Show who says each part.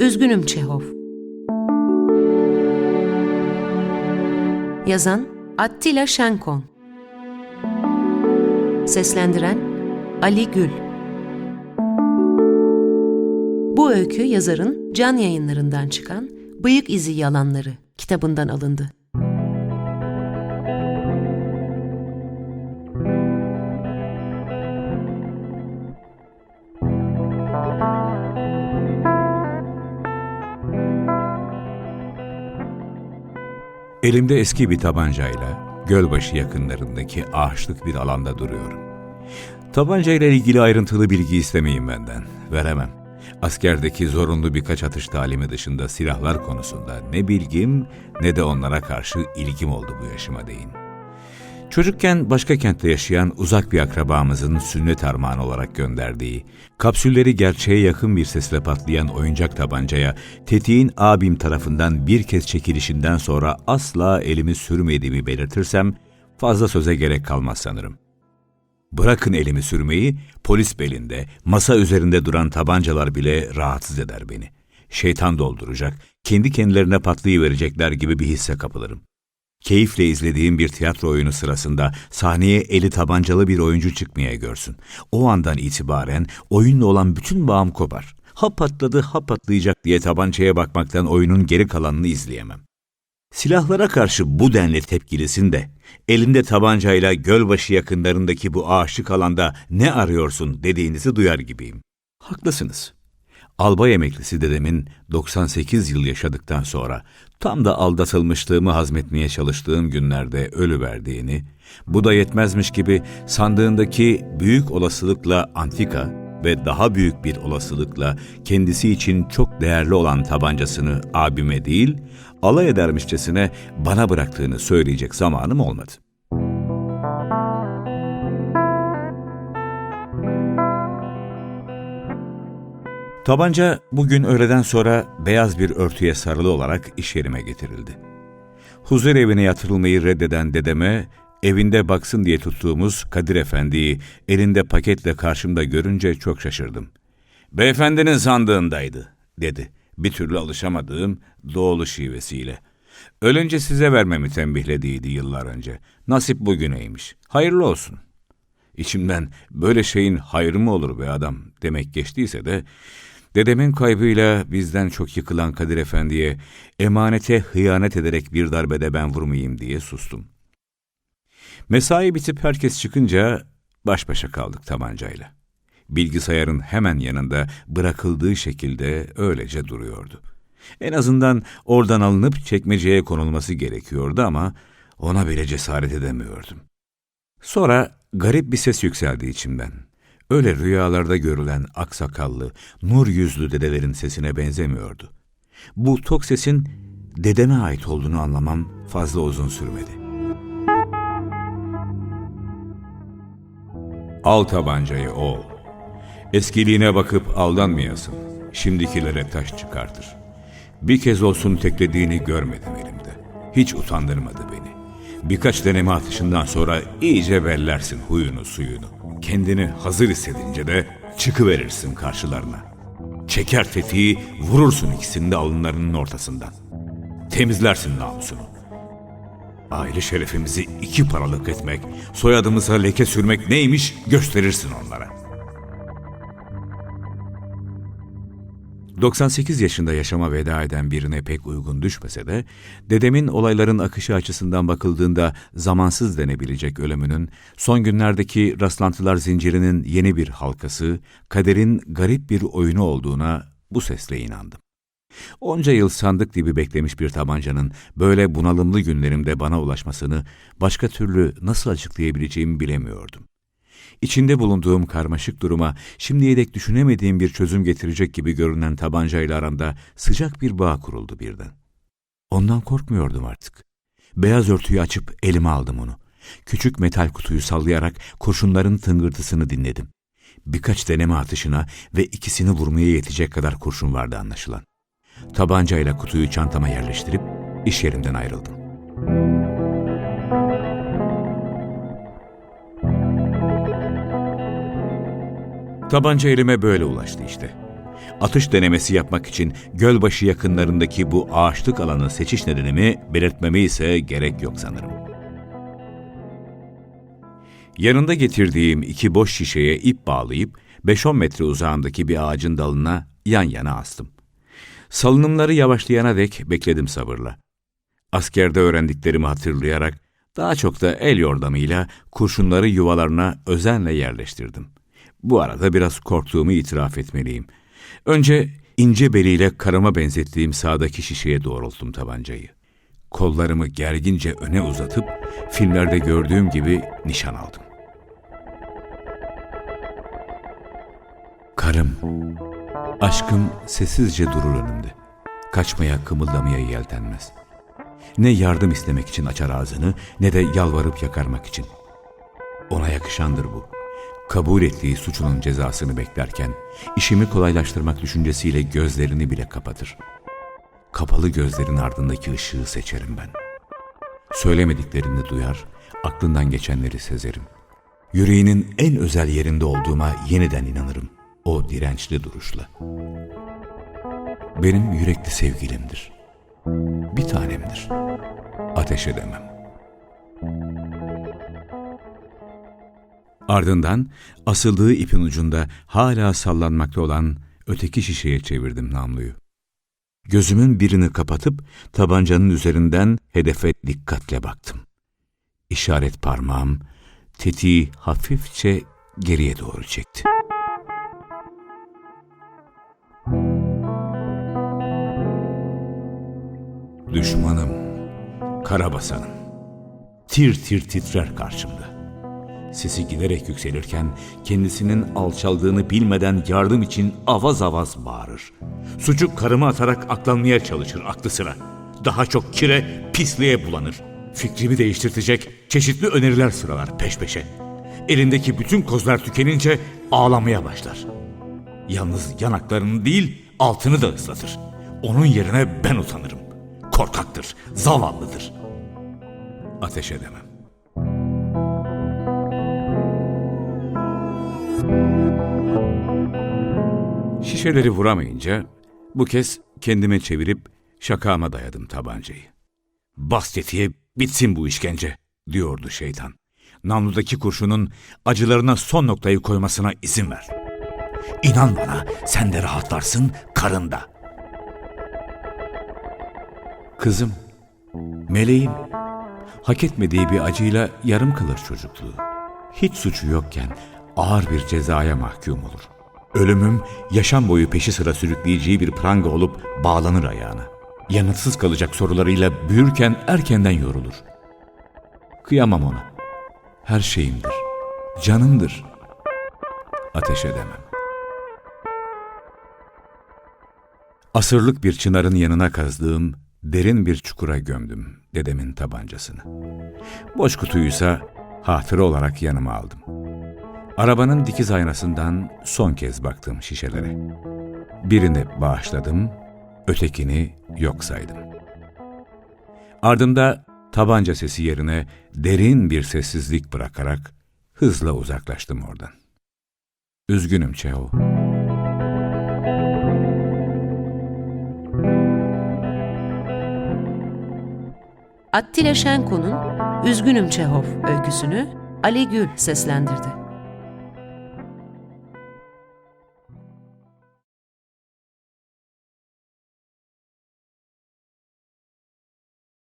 Speaker 1: Üzgünüm Çehov. Yazan Attila Şenkon Seslendiren Ali Gül Bu öykü yazarın Can Yayınlarından çıkan Bıyık İzi Yalanları kitabından alındı.
Speaker 2: Elimde eski bir tabancayla Gölbaşı yakınlarındaki ağaçlık bir alanda duruyorum. Tabancayla ilgili ayrıntılı bilgi istemeyin benden. Veremem. Askerdeki zorunlu birkaç atış talimi dışında silahlar konusunda ne bilgim ne de onlara karşı ilgim oldu bu yaşıma değin. Çocukken başka kentte yaşayan uzak bir akrabamızın sünnet armağanı olarak gönderdiği, kapsülleri gerçeğe yakın bir sesle patlayan oyuncak tabancaya tetiğin abim tarafından bir kez çekilişinden sonra asla elimi sürmediğimi belirtirsem fazla söze gerek kalmaz sanırım. Bırakın elimi sürmeyi, polis belinde, masa üzerinde duran tabancalar bile rahatsız eder beni. Şeytan dolduracak, kendi kendilerine patlayıverecekler gibi bir hisse kapılırım. Keyifle izlediğim bir tiyatro oyunu sırasında sahneye eli tabancalı bir oyuncu çıkmaya görsün. O andan itibaren oyunla olan bütün bağım kopar. Ha patladı ha patlayacak diye tabancaya bakmaktan oyunun geri kalanını izleyemem. Silahlara karşı bu denli tepkilisin de, elinde tabancayla gölbaşı yakınlarındaki bu ağaçlık alanda ne arıyorsun dediğinizi duyar gibiyim. Haklısınız. Albay emeklisi dedemin 98 yıl yaşadıktan sonra tam da aldatılmışlığımı hazmetmeye çalıştığım günlerde ölü verdiğini, bu da yetmezmiş gibi sandığındaki büyük olasılıkla antika ve daha büyük bir olasılıkla kendisi için çok değerli olan tabancasını abime değil, alay edermişçesine bana bıraktığını söyleyecek zamanım olmadı. Tabanca bugün öğleden sonra beyaz bir örtüye sarılı olarak iş yerime getirildi. Huzur evine yatırılmayı reddeden dedeme, evinde baksın diye tuttuğumuz Kadir Efendi'yi elinde paketle karşımda görünce çok şaşırdım. Beyefendinin sandığındaydı, dedi bir türlü alışamadığım doğulu şivesiyle. Ölünce size vermemi tembihlediydi yıllar önce. Nasip bugüneymiş. Hayırlı olsun. İçimden böyle şeyin hayrı mı olur be adam demek geçtiyse de Dedemin kaybıyla bizden çok yıkılan Kadir Efendi'ye emanete hıyanet ederek bir darbede ben vurmayayım diye sustum. Mesai bitip herkes çıkınca baş başa kaldık tabancayla. Bilgisayarın hemen yanında bırakıldığı şekilde öylece duruyordu. En azından oradan alınıp çekmeceye konulması gerekiyordu ama ona bile cesaret edemiyordum. Sonra garip bir ses yükseldi içimden. Öyle rüyalarda görülen aksakallı, nur yüzlü dedelerin sesine benzemiyordu. Bu tok sesin dedeme ait olduğunu anlamam fazla uzun sürmedi. Al tabancayı oğul. Eskiliğine bakıp aldanmayasın. Şimdikilere taş çıkartır. Bir kez olsun teklediğini görmedim elimde. Hiç utandırmadı beni. Birkaç deneme atışından sonra iyice bellersin huyunu suyunu. Kendini hazır hissedince de çıkıverirsin karşılarına. Çeker tetiği vurursun ikisini de alınlarının ortasından. Temizlersin namusunu. Aile şerefimizi iki paralık etmek, soyadımıza leke sürmek neymiş gösterirsin onlara.'' 98 yaşında yaşama veda eden birine pek uygun düşmese de, dedemin olayların akışı açısından bakıldığında zamansız denebilecek ölümünün, son günlerdeki rastlantılar zincirinin yeni bir halkası, kaderin garip bir oyunu olduğuna bu sesle inandım. Onca yıl sandık gibi beklemiş bir tabancanın böyle bunalımlı günlerimde bana ulaşmasını başka türlü nasıl açıklayabileceğimi bilemiyordum. İçinde bulunduğum karmaşık duruma şimdiye dek düşünemediğim bir çözüm getirecek gibi görünen tabancayla aramda sıcak bir bağ kuruldu birden. Ondan korkmuyordum artık. Beyaz örtüyü açıp elime aldım onu. Küçük metal kutuyu sallayarak kurşunların tıngırtısını dinledim. Birkaç deneme atışına ve ikisini vurmaya yetecek kadar kurşun vardı anlaşılan. Tabancayla kutuyu çantama yerleştirip iş yerimden ayrıldım. Tabanca elime böyle ulaştı işte. Atış denemesi yapmak için Gölbaşı yakınlarındaki bu ağaçlık alanı seçiş nedenimi belirtmeme ise gerek yok sanırım. Yanında getirdiğim iki boş şişeye ip bağlayıp 5-10 metre uzağındaki bir ağacın dalına yan yana astım. Salınımları yavaşlayana dek bekledim sabırla. Askerde öğrendiklerimi hatırlayarak daha çok da el yordamıyla kurşunları yuvalarına özenle yerleştirdim. Bu arada biraz korktuğumu itiraf etmeliyim. Önce ince beliyle karıma benzettiğim sağdaki şişeye doğrulttum tabancayı. Kollarımı gergince öne uzatıp filmlerde gördüğüm gibi nişan aldım. Karım, aşkım sessizce durur önümde. Kaçmaya, kımıldamaya yeltenmez. Ne yardım istemek için açar ağzını ne de yalvarıp yakarmak için. Ona yakışandır bu. Kabul ettiği suçunun cezasını beklerken işimi kolaylaştırmak düşüncesiyle gözlerini bile kapatır. Kapalı gözlerin ardındaki ışığı seçerim ben. Söylemediklerini duyar, aklından geçenleri sezerim. Yüreğinin en özel yerinde olduğuma yeniden inanırım. O dirençli duruşla. Benim yürekli sevgilimdir. Bir tanemdir. Ateş edemem. Ardından asıldığı ipin ucunda hala sallanmakta olan öteki şişeye çevirdim namluyu. Gözümün birini kapatıp tabancanın üzerinden hedefe dikkatle baktım. İşaret parmağım tetiği hafifçe geriye doğru çekti. Düşmanım, karabasanım. Tir tir titrer karşımda. Sesi giderek yükselirken kendisinin alçaldığını bilmeden yardım için avaz avaz bağırır. Suçu karıma atarak aklanmaya çalışır aklı sıra. Daha çok kire, pisliğe bulanır. Fikrimi değiştirtecek çeşitli öneriler sıralar peş peşe. Elindeki bütün kozlar tükenince ağlamaya başlar. Yalnız yanaklarını değil altını da ıslatır. Onun yerine ben utanırım. Korkaktır, zavallıdır. Ateş edemem. Şişeleri vuramayınca bu kez kendime çevirip şakama dayadım tabancayı. Bas tetiğe bitsin bu işkence diyordu şeytan. Namludaki kurşunun acılarına son noktayı koymasına izin ver. İnan bana sen de rahatlarsın karın da. Kızım, meleğim, hak etmediği bir acıyla yarım kalır çocukluğu. Hiç suçu yokken ağır bir cezaya mahkum olur. Ölümüm yaşam boyu peşi sıra sürükleyeceği bir pranga olup bağlanır ayağına. Yanıtsız kalacak sorularıyla büyürken erkenden yorulur. Kıyamam ona. Her şeyimdir. Canımdır. Ateş edemem. Asırlık bir çınarın yanına kazdığım derin bir çukura gömdüm dedemin tabancasını. Boş kutuysa hatıra olarak yanıma aldım. Arabanın dikiz aynasından son kez baktım şişelere. Birini bağışladım, ötekini yok saydım. Ardında tabanca sesi yerine derin bir sessizlik bırakarak hızla uzaklaştım oradan. Üzgünüm Çeho.
Speaker 1: Attila Şenko'nun Üzgünüm Çehov öyküsünü Ali Gül seslendirdi.